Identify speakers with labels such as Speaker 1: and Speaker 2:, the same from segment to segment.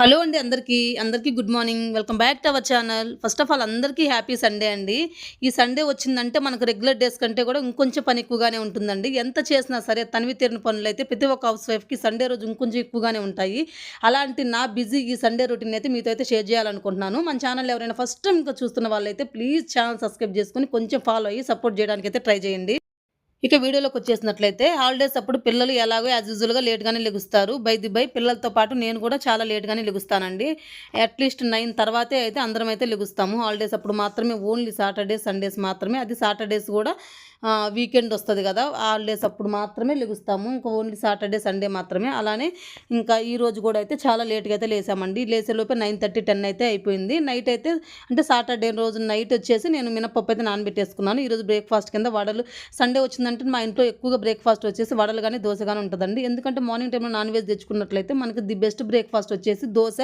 Speaker 1: Hello అండి అందరికీ. అందరికీ good morning. Welcome back to our channel. First of all అందరికీ హ్యాపీ సండే అండి. ఈ సండే వచ్చిందంటే మనకు రెగ్యులర్ డేస్ కంటే కూడా ఇంకొంచెం పని ఎక్కువగానే ఉంటుందండి. ఎంత చేసినా సరే తనివి తీరిన పనులు అయితే ప్రతి ఒక్క హౌస్ వైఫ్కి సండే రోజు ఇంకొంచెం ఎక్కువగానే ఉంటాయి. అలాంటి నా బిజీ ఈ సండే రొటీన్ అయితే మీతో అయితే షేర్ చేయాలనుకుంటున్నాను. మన ఛానల్ ఎవరైనా ఫస్ట్ టైం ఇంకా చూస్తున్న వాళ్ళైతే ప్లీజ్ ఛానల్ సబ్స్క్రైబ్ చేసుకొని కొంచెం ఫాలో అయ్యి సపోర్ట్ చేయడానికి అయితే ట్రై చేయండి. ఇక వీడియోలోకి వచ్చేసినట్లయితే హాలిడేస్ అప్పుడు పిల్లలు ఎలాగో యాజ్ యూజువల్గా లేట్గానే లెగుస్తారు. బై ది బై పిల్లలతో పాటు నేను కూడా చాలా లేట్గానే లెగుస్తానండి. అట్లీస్ట్ నైన్ తర్వాతే అయితే అందరం అయితే లెగుస్తాము. హాలిడేస్ అప్పుడు మాత్రమే ఓన్లీ సాటర్డే సండేస్ మాత్రమే. అది సాటర్డేస్ కూడా వీకెండ్ వస్తుంది కదా హాలిడేస్ అప్పుడు మాత్రమే లెగుస్తాము. ఇంకా ఓన్లీ సాటర్డే సండే మాత్రమే. అలానే ఇంకా ఈ రోజు కూడా అయితే చాలా లేట్గా అయితే లేసామండి. లేసేలోపే నైన్ థర్టీ టెన్ అయితే అయిపోయింది. నైట్ అయితే అంటే సాటర్డే రోజు నైట్ వచ్చేసి నేను మినపప్పు అయితే నానబెట్టేసుకున్నాను. ఈరోజు బ్రేక్ఫాస్ట్ కింద వడలు సండే వచ్చిందంటే మా ఇంట్లో ఎక్కువగా బ్రేక్ఫాస్ట్ వచ్చేసి వడలు కానీ దోశ కానీ ఉంటుందండి. ఎందుకంటే మార్నింగ్ టైంలో నాన్ వెజ్ తెచ్చుకున్నట్లయితే మనకి ది బెస్ట్ బ్రేక్ఫాస్ట్ వచ్చేసి దోశ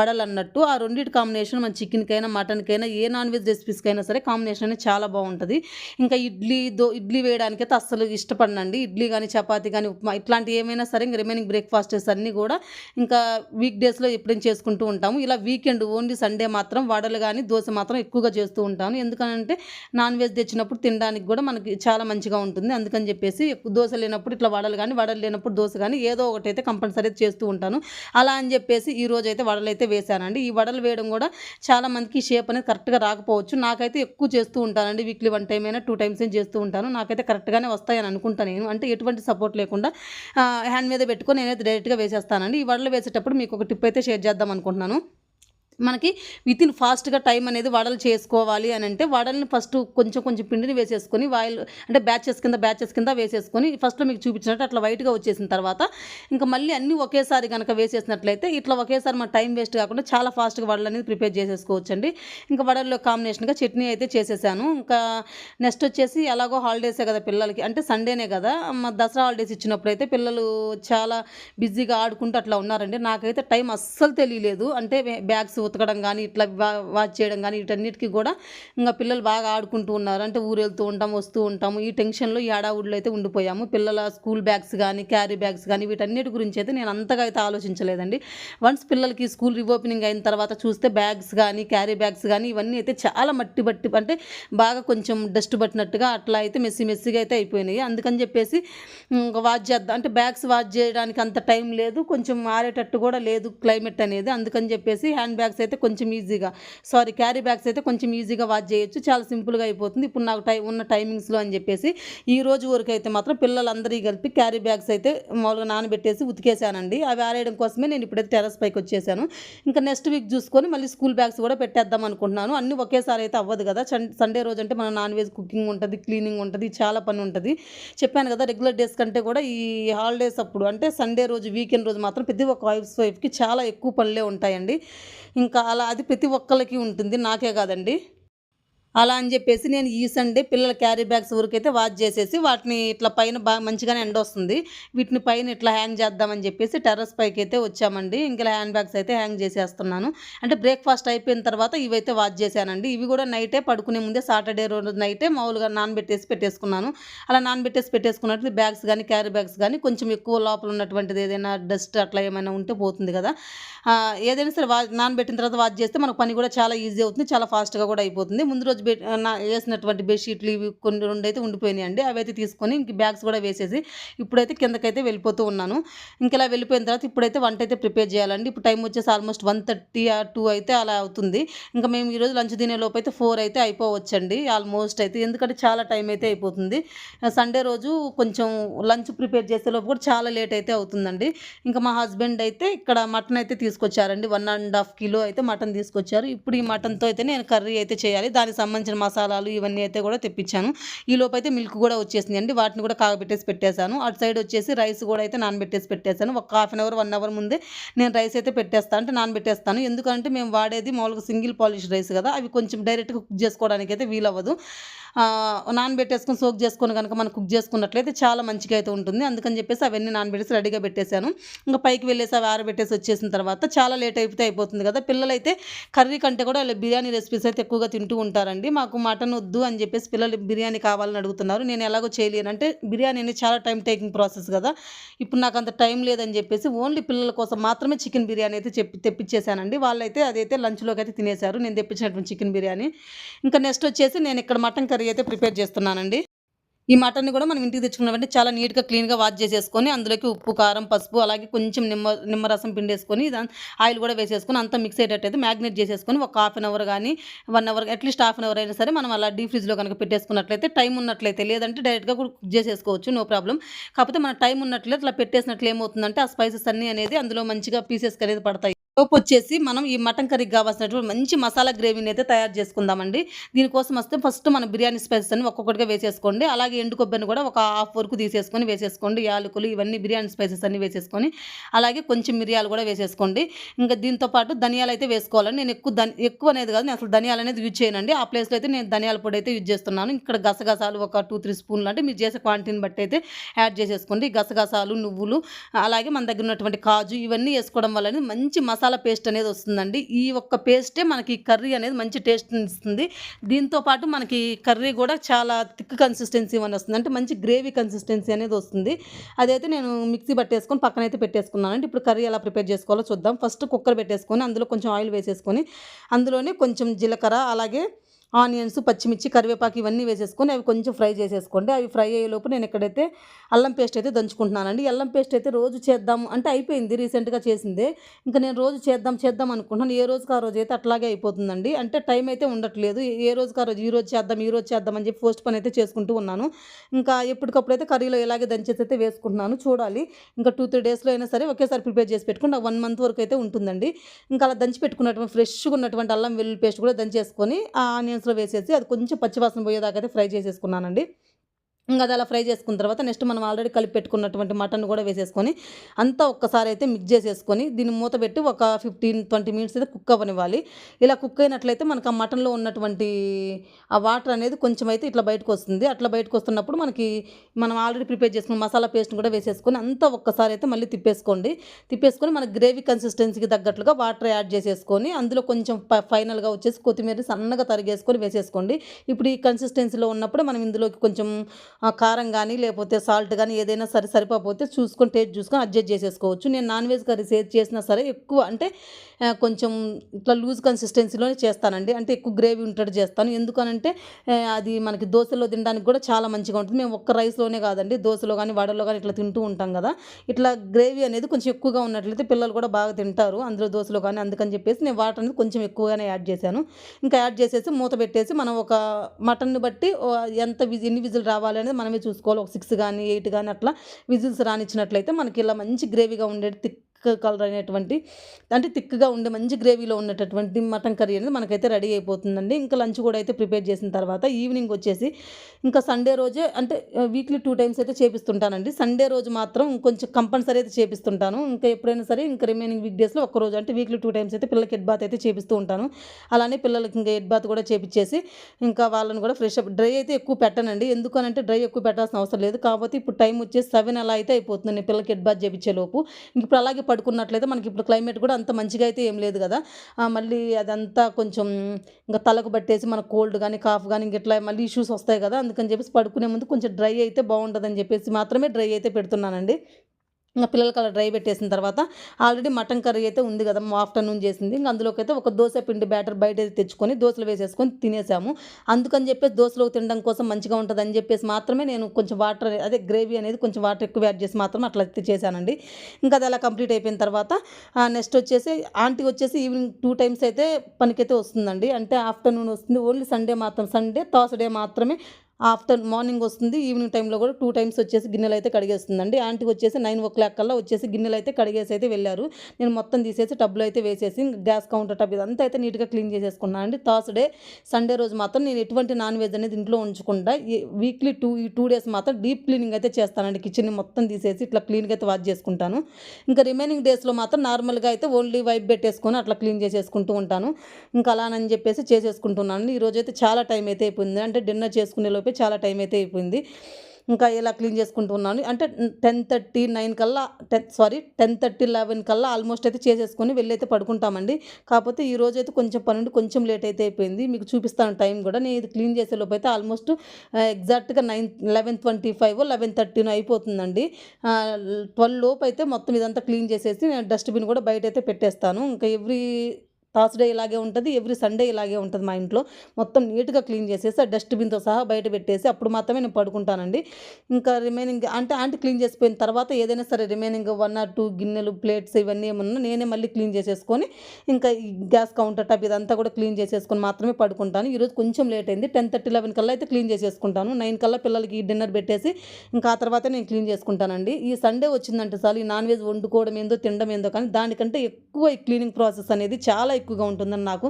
Speaker 1: వడలు అన్నట్టు. ఆ రెండింటి కాంబినేషన్ మన చికెన్కైనా మటన్కైనా ఏ నాన్ వెజ్ రెసిపీస్కైనా సరే కాంబినేషన్ అనేది చాలా బాగుంటుంది. ఇంకా ఇడ్లీ దో ఇడ్లీ వేయడానికి అయితే అస్సలు ఇష్టపడనండి. ఇడ్లీ కానీ చపాతి కానీ ఉప్మా ఇట్లాంటి ఏమైనా సరే ఇంక రిమైనింగ్ బ్రేక్ఫాస్టెస్ అన్నీ కూడా ఇంకా వీక్ డేస్లో ఎప్పుడైనా చేసుకుంటూ ఉంటాము. ఇలా వీకెండ్ ఓన్లీ సండే మాత్రం వడలు కానీ దోశ మాత్రం ఎక్కువగా చేస్తూ ఉంటాను. ఎందుకంటే నాన్ వెజ్ తెచ్చినప్పుడు తినడానికి కూడా మనకి చాలా మంచిగా ఉంటుంది. అందుకని చెప్పేసి దోశ లేనప్పుడు ఇట్లా వడలు కానీ వడలు లేనప్పుడు దోశ కానీ ఏదో ఒకటి అయితే కంపల్సరీ చేస్తూ ఉంటాను. అలా అని చెప్పేసి ఈ రోజు అయితే వడలు అయితే వేశానండి. ఈ వడలు వేయడం కూడా చాలా మందికి షేప్ అనేది కరెక్ట్గా రాకపోవచ్చు. నాకైతే ఎక్కువ చేస్తూ ఉంటానండి. వీక్లీ వన్ టైం అయినా టూ టైమ్స్ చేస్తూ ఉంటాను. నాకైతే కరెక్ట్గానే వస్తాయని అనుకుంటాను నేను. అంటే ఎటువంటి సపోర్ట్ లేకుండా హ్యాండ్ మీద పెట్టుకొని నేనైతే డైరెక్ట్గా వేసేస్తానండి. ఈ వడలు వేసేటప్పుడు మీకు ఒక టిప్ అయితే షేర్ చేద్దాం అనుకుంటున్నాను. మనకి విత్ ఇన్ ఫాస్ట్గా టైం అనేది వడలు చేసుకోవాలి అని అంటే వడల్ని ఫస్ట్ కొంచెం కొంచెం పిండిని వేసేసుకొని వాయిల్ అంటే బ్యాచెస్ కింద బ్యాచెస్ కింద వేసేసుకొని ఫస్ట్లో మీకు చూపించినట్టు అట్లా వైట్గా వచ్చేసిన తర్వాత ఇంకా మళ్ళీ అన్నీ ఒకేసారి కనుక వేసేసినట్లయితే ఇట్లా ఒకేసారి మన టైం వేస్ట్ కాకుండా చాలా ఫాస్ట్గా వడలు అనేది ప్రిపేర్ చేసేసుకోవచ్చు అండి ఇంకా వడల్లో కాంబినేషన్గా చట్నీ అయితే చేసేసాను. ఇంకా నెక్స్ట్ వచ్చేసి ఎలాగో హాలిడేసే కదా పిల్లలకి అంటే సండేనే కదా మా దసరా హాలిడేస్ ఇచ్చినప్పుడు అయితే పిల్లలు చాలా బిజీగా ఆడుకుంటూ అట్లా ఉన్నారండి. నాకైతే టైం అస్సలు తెలియలేదు. అంటే బ్యాగ్స్ ఉతకడం కానీ ఇట్లా వాచ్ చేయడం కానీ వీటన్నిటికీ కూడా ఇంకా పిల్లలు బాగా ఆడుకుంటూ ఉన్నారు. అంటే ఊరు వెళ్తూ ఉంటాం వస్తూ ఉంటాము ఈ టెన్షన్లో ఈ ఏడావుడిలో అయితే ఉండిపోయాము. పిల్లల స్కూల్ బ్యాగ్స్ కానీ క్యారీ బ్యాగ్స్ కానీ వీటన్నిటి గురించి అయితే నేను అంతగా అయితే ఆలోచించలేదండి. వన్స్ పిల్లలకి స్కూల్ రీఓపెనింగ్ అయిన తర్వాత చూస్తే బ్యాగ్స్ కానీ క్యారీ బ్యాగ్స్ కానీ ఇవన్నీ అయితే చాలా మట్టి బట్టి అంటే బాగా కొంచెం డస్ట్ పట్టినట్టుగా అట్లా అయితే మెస్సి మెస్సిగా అయితే అయిపోయినాయి. అందుకని చెప్పేసి వాచ్ చేద్దాం అంటే బ్యాగ్స్ వాచ్ చేయడానికి అంత టైం లేదు. కొంచెం మారేటట్టు కూడా లేదు క్లైమేట్ అనేది. అందుకని చెప్పేసి హ్యాండ్ బ్యాగ్స్ అయితే కొంచెం ఈజీగా. సారీ క్యారీ బ్యాగ్స్ అయితే కొంచెం ఈజీగా వాచ్ చేయొచ్చు. చాలా సింపుల్గా అయిపోతుంది. ఇప్పుడు నాకు టైం ఉన్న టైమింగ్స్లో అని చెప్పేసి ఈ రోజు వరకు అయితే మాత్రం పిల్లలందరికీ కలిపి క్యారీ బ్యాగ్స్ అయితే మామూలుగా నానబెట్టేసి ఉతికేసానండి. అవి ఆరేయడం కోసమే నేను ఇప్పుడైతే టెరస్ పైకి వచ్చేసాను. ఇంకా నెక్స్ట్ వీక్ చూసుకొని మళ్ళీ స్కూల్ బ్యాగ్స్ కూడా పెట్టేద్దాం అనుకుంటున్నాను. అన్ని ఒకేసారి అయితే అవ్వదు కదా. సండే రోజు అంటే మన నాన్ వెజ్ కుకింగ్ ఉంటుంది క్లీనింగ్ ఉంటుంది చాలా పని ఉంటుంది. చెప్పాను కదా రెగ్యులర్ డేస్ కంటే కూడా ఈ హాలిడేస్ అప్పుడు అంటే సండే రోజు వీకెండ్ రోజు మాత్రం ప్రతి ఒక్క వైఫ్ వైఫ్కి చాలా ఎక్కువ పనులే ఉంటాయండి. ఇంకా అలా అది ప్రతి ఒక్కరికి ఉంటుంది. నాకే కాదండి. అలా అని చెప్పేసి నేను ఈ సండే పిల్లల క్యారీ బ్యాగ్స్ ఊరికైతే వాచ్ చేసేసి వాటిని ఇట్లా పైన బాగా మంచిగానే ఎండ వస్తుంది. వీటిని పైన ఇట్లా హ్యాంగ్ చేద్దామని చెప్పేసి టెర్రస్ పైకి అయితే వచ్చామండి. ఇంకా హ్యాండ్ బ్యాగ్స్ అయితే హ్యాంగ్ చేసేస్తున్నాను. అంటే బ్రేక్ఫాస్ట్ అయిపోయిన తర్వాత ఇవైతే వాచ్ చేశానండి. ఇవి కూడా నైటే పడుకునే ముందే సాటర్డే రోజు నైటే మామూలుగా నానబెట్టేసి పెట్టేసుకున్నాను. అలా నానబెట్టేసి పెట్టేసుకున్నట్టు బ్యాగ్స్ కానీ క్యారీ బ్యాగ్స్ కానీ కొంచెం ఎక్కువ లోపల ఉన్నటువంటిది ఏదైనా డస్ట్ అట్లా ఏమైనా ఉంటే పోతుంది కదా. ఏదైనా సరే వా నానబెట్టిన తర్వాత వాచ్ చేస్తే మనకు పని కూడా చాలా ఈజీ అవుతుంది. చాలా ఫాస్ట్గా కూడా అయిపోతుంది. ముందు రోజు బెడ్ వేసినటువంటి బెడ్షీట్లు ఇవి కొన్ని రెండు అయితే ఉండిపోయినాయండి. అవి అయితే తీసుకొని ఇంక బ్యాగ్స్ కూడా వేసేసి ఇప్పుడైతే కిందకైతే వెళ్ళిపోతూ ఉన్నాను. ఇంక ఇలా వెళ్ళిపోయిన తర్వాత ఇప్పుడైతే వంట అయితే ప్రిపేర్ చేయాలండి. ఇప్పుడు టైం వచ్చేసి ఆల్మోస్ట్ వన్ థర్టీ టూ అయితే అలా అవుతుంది. ఇంకా మేము ఈరోజు లంచ్ తినే లోపు అయితే ఫోర్ అయితే అయిపోవచ్చండి. ఆల్మోస్ట్ అయితే ఎందుకంటే చాలా టైం అయితే అయిపోతుంది. సండే రోజు కొంచెం లంచ్ ప్రిపేర్ చేసే లోపు కూడా చాలా లేట్ అయితే అవుతుందండి. ఇంకా మా హస్బెండ్ అయితే ఇక్కడ మటన్ అయితే తీసుకొచ్చారండి. వన్ అండ్ హాఫ్ కిలో అయితే మటన్ తీసుకొచ్చారు. ఇప్పుడు ఈ మటన్తో అయితే నేను కర్రీ అయితే చేయాలి. దానికి సంబంధించిన మసాలాలు ఇవన్నీ అయితే కూడా తెప్పించాను. ఈ లోపైతే మిల్క్ కూడా వచ్చేసింది అండి వాటిని కూడా కాగబెట్టేసి పెట్టేశాను. అటు సైడ్ వచ్చేసి రైస్ కూడా అయితే నానబెట్టేసి పెట్టేశాను. ఒక half an hour one hour ముందే నేను రైస్ అయితే పెట్టేస్తాను అంటే నానబెట్టేస్తాను. ఎందుకంటే మేము వాడేది మామూలుగా సింగిల్ పాలిష్ రైస్ కదా అవి కొంచెం డైరెక్ట్గా కుక్ చేసుకోవడానికి అయితే వీలవ్వదు. నానబెట్టేసుకొని సోక్ చేసుకొని కనుక మనం కుక్ చేసుకున్నట్లయితే చాలా మంచిగా అయితే ఉంటుంది. అందుకని చెప్పేసి అవన్నీ నానబెట్టేసి రెడీగా పెట్టేశాను. ఇంకా పైకి వెళ్ళేసి అవి ఆరబెట్టేసి వచ్చేసిన తర్వాత చాలా లేట్ అయిపోతే అయిపోతుంది కదా. పిల్లలైతే కర్రీ కంటే కూడా ఇలా బిర్యానీ రెసిపీస్ అయితే ఎక్కువగా తింటూ ఉంటారండి. మాకు మటన్ వద్దు అని చెప్పేసి పిల్లలు బిర్యానీ కావాలని అడుగుతున్నారు. నేను ఎలాగో చేయలేను. అంటే బిర్యానీ అనేది చాలా టైం టేకింగ్ ప్రాసెస్ కదా. ఇప్పుడు నాకు అంత టైం లేదని చెప్పేసి ఓన్లీ పిల్లల కోసం మాత్రమే చికెన్ బిర్యానీ అయితే చెప్పి తెప్పించేశానండి వాళ్ళైతే అదైతే లంచ్లోకి అయితే తినేశారు. నేను తెప్పించినటువంటి చికెన్ బిర్యానీ. ఇంకా నెక్స్ట్ వచ్చేసి నేను ఇక్కడ మటన్ కర్రీ అయితే ప్రిపేర్ చేస్తున్నానండి. ఈ మటన్ని కూడా మనం ఇంటికి తెచ్చుకున్నామంటే చాలా నీట్గా క్లీన్గా వాష్ చేసేసుకొని అందులోకి ఉప్పు కారం పసుపు అలాగే కొంచెం నిమ్మ నిమ్మరసం పిండేసుకొని ఆయిల్ కూడా వేసేసుకొని అంతా మిక్స్ అయ్యేటట్టయితే మ్యాగ్నేట్ చేసేసుకొని ఒక హాఫ్ అన్ అవర్ కానీ one hour at least half an hour అయినా సరే మనం అలా డీ ఫ్రిడ్జ్లో కనుక పెట్టేసుకున్నట్లయితే టైం ఉన్నట్లయితే లేదంటే డైరెక్ట్గా కూడా కుక్ చేసేసుకోవచ్చు నో ప్రాబ్లం కాకపోతే మన టైం ఉన్నట్లయితే అట్లా పెట్టేసినట్లు ఏమవుతుందంటే ఆ స్పైసెస్ అన్నీ అనేది అందులో మంచిగా పీసెస్ అనేది పడతాయి. లోపు వచ్చేసి మనం ఈ మటన్ కర్రీకి కావాల్సినటువంటి మంచి మసాలా గ్రేవీని అయితే తయారు చేసుకుందామండి. దీనికోసం వస్తే ఫస్ట్ మనం బిర్యానీ స్పైసెస్ అని ఒక్కొక్కటిగా వేసేసుకోండి. అలాగే ఎండు కొబ్బరిని కూడా ఒక హాఫ్ వరకు తీసేసుకొని వేసేసుకోండి. యాలకులు ఇవన్నీ బిర్యానీ స్పైసెస్ అన్ని వేసేసుకొని అలాగే కొంచెం మిరియాలు కూడా వేసేసుకోండి. ఇంకా దీంతో పాటు ధనియాలు అయితే వేసుకోవాలండి. నేను ఎక్కువ ధని ఎక్కువ అనేది కాదు నేను అసలు ధనియాలు అనేది యూజ్ చేయనండి. ఆ ప్లేస్లో అయితే నేను ధనియాల పొడి అయితే యూజ్ చేస్తున్నాను. ఇక్కడ గసగసాలు ఒక టూ త్రీ స్పూన్లు అంటే మీరు చేసే క్వాంటిటీని బట్టి అయితే యాడ్ చేసేసుకోండి. గసగసాలు నువ్వులు అలాగే మన దగ్గర ఉన్నటువంటి కాజు ఇవన్నీ వేసుకోవడం వల్ల మంచి మసాలా పేస్ట్ అనేది వస్తుందండి. ఈ ఒక్క పేస్టే మనకి కర్రీ అనేది మంచి టేస్ట్ ఇస్తుంది. దీంతో పాటు మనకి కర్రీ కూడా చాలా థిక్ కన్సిస్టెన్సీ అని వస్తుంది. అంటే మంచి గ్రేవీ కన్సిస్టెన్సీ అనేది వస్తుంది. అదైతే నేను మిక్సీ పట్టేసుకొని పక్కన అయితే అంటే ఇప్పుడు కర్రీ ఎలా ప్రిపేర్ చేసుకోవాలో చూద్దాం. ఫస్ట్ కుక్కర్ పెట్టేసుకొని అందులో కొంచెం ఆయిల్ వేసేసుకొని అందులోనే కొంచెం జీలకర్ర అలాగే ఆనియన్స్ పచ్చిమిర్చి కరివేపాకు ఇవన్నీ వేసేసుకొని అవి కొంచెం ఫ్రై చేసేసుకోండి. అవి ఫ్రై అయ్యేలోపు నేను ఇక్కడైతే అల్లం పేస్ట్ అయితే దంచుకుంటున్నానండి. అల్లం పేస్ట్ అయితే రోజు చేద్దాం అంటే అయిపోయింది రీసెంట్గా చేసింది. ఇంకా నేను రోజు చేద్దాం చేద్దాం అనుకుంటున్నాను. ఏ రోజుకి ఆ రోజు అయితే అట్లాగే అయిపోతుందండి. అంటే టైం అయితే ఉండట్లేదు. ఏ రోజుకి ఆ రోజు ఈ రోజు చేద్దాం ఈ రోజు చేద్దాం అని చెప్పి పోస్ట్ పని అయితే చేసుకుంటూ ఉన్నాను. ఇంకా ఎప్పటికప్పుడు అయితే కర్రీలో ఎలాగే దంచేసి అయితే వేసుకుంటున్నాను. చూడాలి. ఇంకా టూ త్రీ డేస్లో అయినా సరే ఒకేసారి ప్రిపేర్ చేసి పెట్టుకుని వన్ మంత్ వరకు అయితే ఉంటుందండి. ఇంకా అలా దంచి పెట్టుకున్నటువంటి ఫ్రెష్గా ఉన్నటువంటి అల్లం వెల్లుల్లి పేస్ట్ కూడా దంచేసుకొని ఆ ఆనియన్స్లో వేసేసి అది కొంచెం పచ్చివాసన పోయేదాకా అయితే ఫ్రై చేసేసుకున్నానండి. ఇంకా అది అలా ఫ్రై చేసుకున్న తర్వాత నెక్స్ట్ మనం ఆల్రెడీ కలిపి పెట్టుకున్నటువంటి మటన్ కూడా వేసేసుకొని అంతా ఒక్కసారి అయితే మిక్స్ చేసేసుకొని దీన్ని మూత పెట్టి ఒక ఫిఫ్టీన్ ట్వంటీ మినిట్స్ అయితే కుక్ అవ్వనివ్వాలి. ఇలా కుక్ అయినట్లయితే మనకు ఆ మటన్లో ఉన్నటువంటి ఆ వాటర్ అనేది కొంచెం అయితే ఇట్లా బయటకు వస్తుంది. అట్లా బయటకు వస్తున్నప్పుడు మనకి మనం ఆల్రెడీ ప్రిపేర్ చేసుకున్న మసాలా పేస్ట్ని కూడా వేసేసుకొని అంతా ఒక్కసారి అయితే మళ్ళీ తిప్పేసుకోండి. తిప్పేసుకొని మన గ్రేవీ కన్సిస్టెన్సీకి తగ్గట్లుగా వాటర్ యాడ్ చేసేసుకొని అందులో కొంచెం ఫైనల్గా వచ్చేసి కొత్తిమీర సన్నగా తరిగేసుకొని వేసేసుకోండి. ఇప్పుడు ఈ కన్సిస్టెన్సీలో ఉన్నప్పుడు మనం ఇందులోకి కొంచెం కారం కానీ లేకపోతే సాల్ట్ కానీ ఏదైనా సరే సరిపోతే చూసుకొని టేస్ట్ చూసుకొని అడ్జస్ట్ చేసేసుకోవచ్చు. నేను నాన్ వెజ్ కర్రీస్ ఏది చేసినా సరే ఎక్కువ అంటే కొంచెం ఇట్లా లూజ్ కన్సిస్టెన్సీలోనే చేస్తానండి. అంటే ఎక్కువ గ్రేవీ ఉంటట్టు చేస్తాను. ఎందుకనంటే అది మనకి దోశలో తినడానికి కూడా చాలా మంచిగా ఉంటుంది. మేము ఒక్క రైస్లోనే కాదండి దోశలో కానీ వడలో కానీ ఇట్లా తింటూ ఉంటాం కదా. ఇట్లా గ్రేవీ అనేది కొంచెం ఎక్కువగా ఉన్నట్లయితే పిల్లలు కూడా బాగా తింటారు. అందులో దోశలో కానీ అందుకని చెప్పేసి నేను వాటర్ అనేది కొంచెం ఎక్కువగానే యాడ్ చేశాను. ఇంకా యాడ్ చేసేసి మూత పెట్టేసి మనం ఒక మటన్ని బట్టి ఎంత విజి ఎన్ని విజిల్ రావాలి అనేది మనమే చూసుకోవాలి. ఒక సిక్స్ కానీ ఎయిట్ కానీ అట్లా విజిల్స్ రానిచ్చినట్లయితే మనకి ఇలా మంచి గ్రేవీగా ఉండేది థిక్ కలర్ అయినటువంటి అంటే థిక్గా ఉండే మంచి గ్రేవీలో ఉన్నటువంటి మటన్ కర్రీ అనేది మనకైతే రెడీ అయిపోతుందండి. ఇంకా లంచ్ కూడా అయితే ప్రిపేర్ చేసిన తర్వాత ఈవినింగ్ వచ్చేసి ఇంకా సండే రోజే అంటే వీక్లీ టూ టైమ్స్ అయితే చేపిస్తుంటానండి. సండే రోజు మాత్రం కొంచెం కంపల్సరీ అయితే చేపిస్తుంటాను. ఇంకా ఎప్పుడైనా సరే ఇంకా రిమైనింగ్ వీక్ డేస్లో ఒక రోజు అంటే వీక్లీ టూ టైమ్స్ అయితే పిల్లలకి హెడ్ బాత్ అయితే చేపిస్తూ ఉంటాను. అలానే పిల్లలకి ఇంకా హెడ్ బాత్ కూడా చేపించేసి ఇంకా వాళ్ళని కూడా ఫ్రెష్ అప్ డ్రై అయితే ఎక్కువ పెట్టనండి. ఎందుకనంటే డ్రై ఎక్కువ పెట్టాల్సిన అవసరం లేదు. కాకపోతే ఇప్పుడు టైం వచ్చేసి సెవెన్ అలా అయితే అయిపోతుంది పిల్లలకి హెడ్ బాత్ చేపించే లోపు ఇంక ఇప్పుడు అలాగే పడుకున్నట్లయితే మనకి ఇప్పుడు క్లైమేట్ కూడా అంత మంచిగా అయితే ఏం లేదు కదా. మళ్ళీ అదంతా కొంచెం ఇంకా తలకు పట్టేసి మన కోల్డ్ కానీ కాఫ్ కానీ ఇంక ఇట్లా మళ్ళీ ఇష్యూస్ వస్తాయి కదా. అందుకని చెప్పేసి పడుకునే ముందు కొంచెం డ్రై అయితే బాగుంటుందని చెప్పేసి మాత్రమే డ్రై అయితే పెడుతున్నానండి. ఇంకా పిల్లలకి అలా డ్రై పెట్టేసిన తర్వాత ఆల్రెడీ మటన్ కర్రీ అయితే ఉంది కదా ఆఫ్టర్నూన్ చేసింది. ఇంకా అందులోకి అయితే ఒక దోశ పిండి బ్యాటర్ బయట అయితే తెచ్చుకొని దోశలు వేసేసుకొని తినేసాము. అందుకని చెప్పేసి దోశలో తినడం కోసం మంచిగా ఉంటుంది అని చెప్పేసి మాత్రమే నేను కొంచెం వాటర్ అదే గ్రేవీ అనేది కొంచెం వాటర్ ఎక్కువ యాడ్ చేసి మాత్రం అట్లా అయితే చేశానండి. ఇంకా అది అలా కంప్లీట్ అయిపోయిన తర్వాత నెక్స్ట్ వచ్చేసి ఆంటీ వచ్చేసి ఈవినింగ్ టూ టైమ్స్ అయితే పనికైతే వస్తుందండి. అంటే ఆఫ్టర్నూన్ వస్తుంది. ఓన్లీ సండే మాత్రం సండే థర్స్డే మాత్రమే ఆఫ్టర్ మార్నింగ్ వస్తుంది ఈవినింగ్ టైంలో కూడా టూ టైమ్స్ వచ్చేసి గిన్నెలు అయితే కడిగేస్తుందండి. ఆంటీ వచ్చేసి నైన్ ఓ క్లాక్ కల్లా వచ్చేసి గిన్నెలు అయితే కడిగేసి అయితే వెళ్ళారు. నేను మొత్తం తీసేసి టబ్లో అయితే వేసేసి గ్యాస్ కౌంటర్ టబ్ ఇదంతా అయితే నీట్గా క్లీన్ చేసేసుకున్నాను అండి. థర్స్డే సండే రోజు మాత్రం నేను ఎటువంటి నాన్ వెజ్ అనేది ఇంట్లో ఉంచకుండా వీక్లీ టూ ఈ టూ డేస్ మాత్రం డీప్ క్లీనింగ్ అయితే చేస్తానండి. కిచెన్ని మొత్తం తీసేసి ఇట్లా క్లీన్గా అయితే వాష్ చేసుకుంటాను. ఇంకా రిమైనింగ్ డేస్లో మాత్రం నార్మల్గా అయితే ఓన్లీ వైప్ పెట్టేసుకొని అట్లా క్లీన్ చేసేసుకుంటూ ఉంటాను. ఇంకా అలానని చెప్పేసి చేసేసుకుంటున్నాను ఈరోజు అయితే చాలా టైం అయితే అయిపోయింది. అంటే డిన్నర్ చేసుకునే లోపే చాలా టైం అయితే అయిపోయింది. ఇంకా ఇలా క్లీన్ చేసుకుంటున్నాను అంటే టెన్ థర్టీ నైన్ కల్లా ten sorry ten thirty eleven కల్లా ఆల్మోస్ట్ అయితే చేసేసుకొని వెళ్ళైతే పడుకుంటామండి. కాకపోతే ఈ రోజు అయితే కొంచెం పన్నెండు కొంచెం లేట్ అయితే అయిపోయింది. మీకు చూపిస్తాను టైం కూడా. నేను ఇది క్లీన్ చేసేలోపు అయితే ఆల్మోస్ట్ ఎగ్జాక్ట్గా nine eleven twenty five eleven thirteen అయిపోతుందండి. ట్వెల్వ్ లోపు అయితే మొత్తం ఇదంతా క్లీన్ చేసేసి నేను డస్ట్బిన్ కూడా బయట అయితే పెట్టేస్తాను. ఇంకా ఎవ్రీ థర్స్డే ఇలాగే ఉంటుంది ఎవ్రీ సండే ఇలాగే ఉంటుంది మా ఇంట్లో. మొత్తం నీట్గా క్లీన్ చేసేసి ఆ డస్ట్బిన్తో సహా బయట పెట్టేసి అప్పుడు మాత్రమే నేను పడుకుంటానండి. ఇంకా రిమైనింగ్ అంటే ఆంటీ క్లీన్ చేసిపోయిన తర్వాత ఏదైనా సరే రిమైనింగ్ వన్ ఆర్ టూ గిన్నెలు ప్లేట్స్ ఇవన్నీ ఏమన్నా నేనే మళ్ళీ క్లీన్ చేసేసుకొని ఇంకా ఈ గ్యాస్ కౌంటర్ టాప్ ఇదంతా కూడా క్లీన్ చేసేసుకొని మాత్రమే పడుకుంటాను. ఈరోజు కొంచెం లేట్ అయింది టెన్ థర్టీ లెవెన్ కల్లా అయితే క్లీన్ చేసేసుకుంటాను. నైన్ కల్లా పిల్లలకి డిన్నర్ పెట్టేసి ఇంకా ఆ తర్వాత నేను క్లీన్ చేసుకుంటానండి. ఈ సండే వచ్చిందంటే చాలు ఈ నాన్ వెజ్ వండుకోవడం ఏందో తినడం ఏందో కానీ దానికంటే ఎక్కువ ఈ క్లీనింగ్ ప్రాసెస్ అనేది చాలా ఎక్కువగా ఉంటుందని నాకు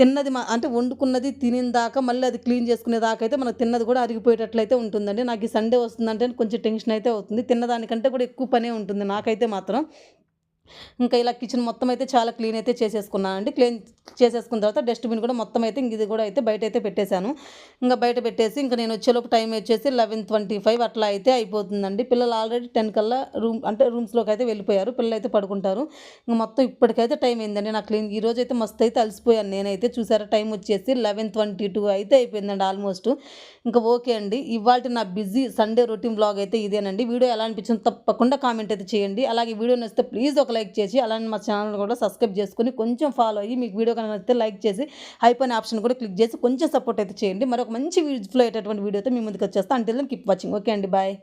Speaker 1: తిన్నది మా అంటే వండుకున్నది తినిన దాకా మళ్ళీ అది క్లీన్ చేసుకునే దాకా అయితే మనకు తిన్నది కూడా అరిగిపోయేటట్లయితే ఉంటుందండి. నాకు ఈ సండే వస్తుందంటే కొంచెం టెన్షన్ అయితే అవుతుంది. తిన్నదానికంటే కూడా ఎక్కువ పనే ఉంటుంది నాకైతే మాత్రం. ఇంకా ఇలా కిచెన్ మొత్తం అయితే చాలా క్లీన్ అయితే చేసేసుకున్నానండి క్లీన్ చేసేసుకున్న తర్వాత డస్ట్బిన్ కూడా మొత్తం అయితే ఇంక ఇది కూడా అయితే బయట అయితే పెట్టేశాను. ఇంకా బయట పెట్టేసి ఇంకా నేను వచ్చేలోపు టైం వచ్చేసి లెవెన్ ట్వంటీ ఫైవ్ అట్లా అయితే అయిపోతుందండి. పిల్లలు ఆల్రెడీ టెన్ కల్లా రూమ్ అంటే రూమ్స్లోకి అయితే వెళ్ళిపోయారు. పిల్లలు అయితే పడుకుంటారు. ఇంకా మొత్తం ఇప్పటికైతే టైం అయిందండి. నాకు క్లీన్ ఈ రోజు అయితే మస్తు అయితే అలసిపోయాను. నేనైతే చూసారా టైం వచ్చేసి లెవెన్ ట్వంటీ టూ అయితే అయిపోయిందండి ఆల్మోస్ట్ ఇంకా ఓకే అండి. ఇవాళ నా బిజీ సండే రొటీన్ బ్లాగ్ అయితే ఇదేనండి. వీడియో ఎలా అనిపించింది తప్పకుండా కామెంట్ అయితే చేయండి. అలాగే వీడియో నచ్చితే ప్లీజ్ ఒక లైక్ చేసి అలానే మా ఛానల్ కూడా సబ్స్క్రైబ్ చేసుకుని కొంచెం ఫాలో అయ్యి మీకు వీడియో కనుక నచ్చితే లైక్ చేసి అయిపోయిన ఆప్షన్ కూడా క్లిక్ చేసి కొంచెం సపోర్ట్ అయితే చేయండి. మరొక మంచి యూజ్ఫుల్ అయ్యేటటువంటి వీడియోతో మీ ముందుకు వచ్చేస్తాను అంటే కీప్ వాచింగ్ ఓకే అండి బాయ్